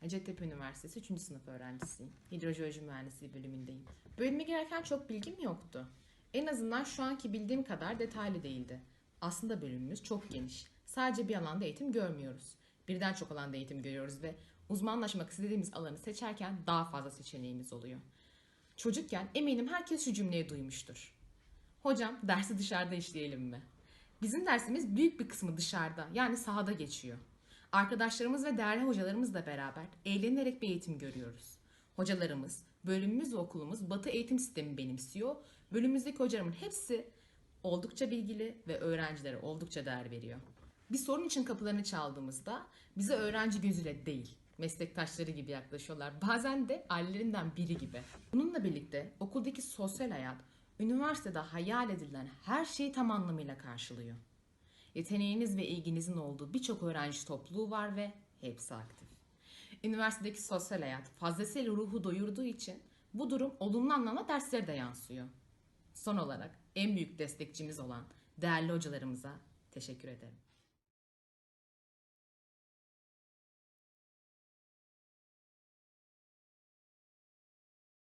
Hacettepe Üniversitesi 3. sınıf öğrencisiyim. Hidrojeoloji Mühendisliği bölümündeyim. Bölüme girerken çok bilgim yoktu. En azından şu anki bildiğim kadar detaylı değildi. Aslında bölümümüz çok geniş. Sadece bir alanda eğitim görmüyoruz. Birden çok alanda eğitim görüyoruz ve uzmanlaşmak istediğimiz alanı seçerken daha fazla seçeneğimiz oluyor. Çocukken eminim herkes şu cümleyi duymuştur. Hocam dersi dışarıda işleyelim mi? Bizim dersimiz büyük bir kısmı dışarıda yani sahada geçiyor. Arkadaşlarımız ve değerli hocalarımızla beraber eğlenerek bir eğitim görüyoruz. Hocalarımız, bölümümüz ve okulumuz Batı eğitim sistemi benimsiyor. Bölümümüzdeki hocalarımın hepsi oldukça bilgili ve öğrencilere oldukça değer veriyor. Bir sorun için kapılarını çaldığımızda bize öğrenci gözüyle değil, meslektaşları gibi yaklaşıyorlar. Bazen de ailelerinden biri gibi. Bununla birlikte okuldaki sosyal hayat, üniversitede hayal edilen her şeyi tam anlamıyla karşılıyor. Yeteneğiniz ve ilginizin olduğu birçok öğrenci topluluğu var ve hepsi aktif. Üniversitedeki sosyal hayat fazlasıyla ruhu doyurduğu için bu durum olumlu anlamda derslere de yansıyor. Son olarak en büyük destekçimiz olan değerli hocalarımıza teşekkür ederim.